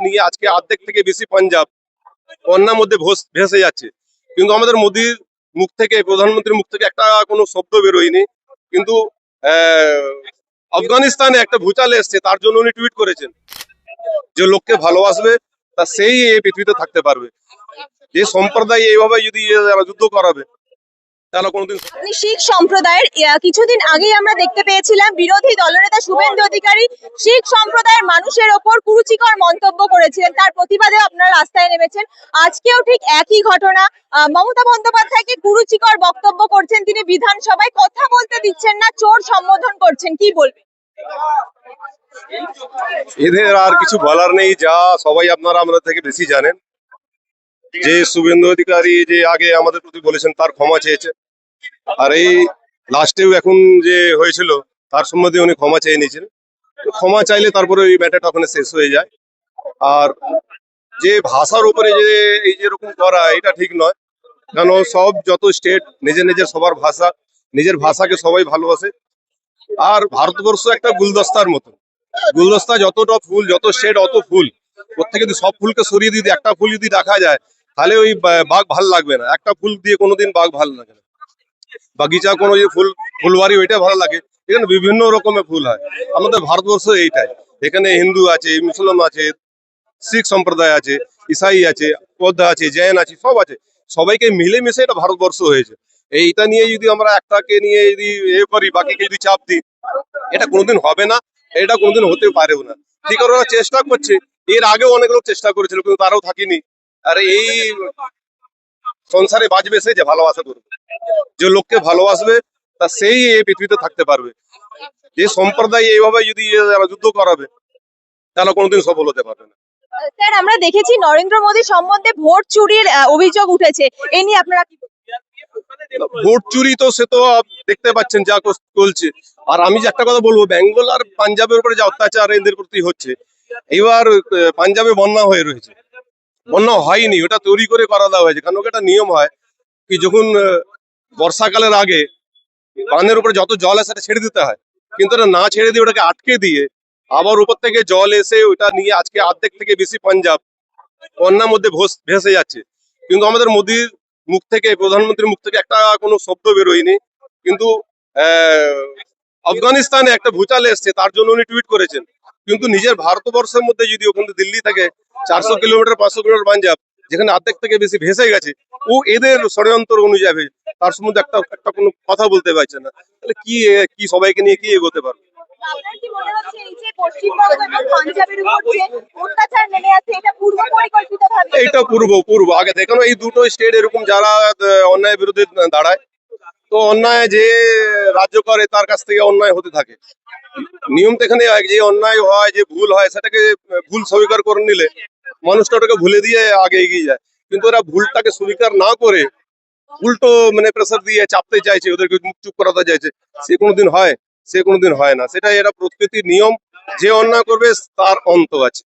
নিয়ে আজকে অর্ধেক থেকে বেশি পাঞ্জাব বন্যার মধ্যে ভোস- যাচ্ছে। কিন্তু আমাদের মোদির মুখ থেকে, প্রধানমন্ত্রীর মুখ থেকে একটা কোনো শব্দ বেরোয়নি। কিন্তু আফগানিস্তানে একটা ভূচাল এসছে, তার জন্য উনি টুইট করেছেন যে লোককে ভালোবাসবে, তা সেই এই পৃথিবীতে থাকতে পারবে। যে সম্প্রদায় এইভাবে যদি যুদ্ধ করাবে তাহলে কোনোদিন আপনি শিখ সম্প্রদায়ের কিছুদিন আগেই আমরা দেখতে পেয়েছিলাম বিরোধী দলনেতা শুভেন্দু অধিকারী শিখ সম্প্রদায়ের মানুষের ওপর কুরুচিকর মন্তব্য করেছিলেন। তার আপনারা রাস্তায় নেমেছেন। আজকেও ঠিক একই ঘটনা। মমতা বন্দ্যোপাধ্যায়কে কুরুচিকর বক্তব্য করছেন তিনি বিধানসভায়। কথা বলতে দিচ্ছেন না চোর সম্বোধন করছেন। কি বলবেন? এদের আর কিছু বলার নেই যা সবাই আপনারা আমাদের থেকে বেশি জানেন। যে শুভেন্দু অধিকারী যে আগে আমাদের প্রতি বলেছেন তার ক্ষমা চেয়েছে। আর এই লাস্টেও এখন যে হয়েছিল, তার সম্বন্ধে উনি ক্ষমা চেয়ে নিয়েছেন। ক্ষমা চাইলে তারপরে ওই ম্যাটারটা ওখানে শেষ হয়ে যায়। আর যে ভাষার উপরে যে এই যে এরকম করা, এটা ঠিক নয়। কেন, সব যত স্টেট নিজের নিজের সবার ভাষা, নিজের ভাষাকে সবাই ভালোবাসে। আর ভারতবর্ষ একটা গুলদস্তার মতো। গুলদস্তা যতটা ফুল, যত স্টেট অত ফুল। থেকে যদি সব ফুলকে সরিয়ে দিতে একটা ফুল যদি রাখা যায়, তাহলে ওই বাঘ ভালো লাগবে না। একটা ফুল দিয়ে কোনোদিন বাঘ ভালো লাগে না। বাগিচা কোনো যে ফুল, ফুলবাড়ি, ওইটা ভালো লাগে। এখানে বিভিন্ন রকমের ফুল হয়। আমাদের ভারতবর্ষ এইটাই। এখানে হিন্দু আছে মুসলিম আছে, শিখ সম্প্রদায় আছে, ইসাই আছে, বৌদ্ধ আছে, জৈন আছে, সব আছে। সবাইকে মিলেমিশে এটা ভারতবর্ষ হয়েছে। এইটা নিয়ে যদি আমরা একটাকে নিয়ে যদি এ করি, বাকিকে যদি চাপ দিই, এটা কোনোদিন হবে না, এটা কোনোদিন হতে পারেও না। ঠিক ওরা চেষ্টা করছে। এর আগেও অনেক লোক চেষ্টা করেছিল, কিন্তু তারাও থাকেনি। আর এই সংসারে বাঁচবে সে যে ভালোবাসা করবে। যে লোককে ভালোবাসবে তা সেই এই পৃথিবীতে থাকতে পারবে। যে সম্প্রদায় এইভাবে যদি যুদ্ধ করাবে তাহলে কোনোদিন সফল হতে পারবে না। স্যার আমরা দেখেছি নরেন্দ্র মোদী সম্বন্ধে ভোট চুরির অভিযোগ উঠেছে। এ নিয়ে আপনারা কি ভোট চুরি তো সে তো দেখতে পাচ্ছেন যা চলছে। আর আমি যে একটা কথা বলব বেঙ্গল আর পাঞ্জাবের উপরে যে অত্যাচার এদের প্রতি হচ্ছে এবার পাঞ্জাবে বন্যা হয়ে রয়েছে। বন্যা হয়নি, ওটা তৈরি করে করা দেওয়া হয়েছে। কারণ ওটা নিয়ম হয় কি যখন বর্ষাকালের আগে বাঁধের উপরে যত জল আছে সেটা ছেড়ে দিতে হয়। কিন্তু ওটা না ছেড়ে দিয়ে ওটাকে আটকে দিয়ে আবার উপর থেকে জল এসে ওটা নিয়ে আজকে অর্ধেক থেকে বেশি পাঞ্জাব, বন্যার মধ্যে ভোস- যাচ্ছে। কিন্তু আমাদের মোদির মুখ থেকে, প্রধানমন্ত্রীর মুখ থেকে একটা কোনো শব্দ বেরোয়নি। কিন্তু আফগানিস্তানে একটা ভূচাল এসছে, তার জন্য উনি টুইট করেছেন। কিন্তু নিজের ভারতবর্ষের মধ্যে যদি ওখান দিল্লি থেকে চারশো কিলোমিটার পাঁচশো কিলোমিটার পাঞ্জাব যেখানে অর্ধেক থেকে বেশি ভেসে গেছে ও এদের ষড়যন্ত্র অনুযায়ী তার সম্বন্ধে একটা একটা কোনো কথা বলতে পারছে না। তাহলে কি কি সবাইকে নিয়ে কি এগোতে পারবে? এটা পূর্ব পূর্ব পূর্ব। আগে দেখানো এই দুটো স্টেট এরকম যারা আহ, অন্যায়ের বিরুদ্ধে দাঁড়ায় তো অন্যায় যে রাজ্য করে তার কাছ থেকে অন্যায় হতে থাকে। নিয়ম তো এখানে যে অন্যায় হয়, যে ভুল হয়, সেটাকে ভুল স্বীকার করে নিলে মানুষটা ওটাকে ভুলে দিয়ে আগে এগিয়ে যায়। কিন্তু ওরা ভুলটাকে স্বীকার না করে উল্টো মানে প্রেসার দিয়ে চাপতে চাইছে, ওদেরকে মুখ চুপ করাতে চাইছে, সে কোনোদিন হয়, সে কোনোদিন হয় না। সেটা এরা প্রকৃতির নিয়ম। যে অন্যায় করবে, তার অন্ত আছে।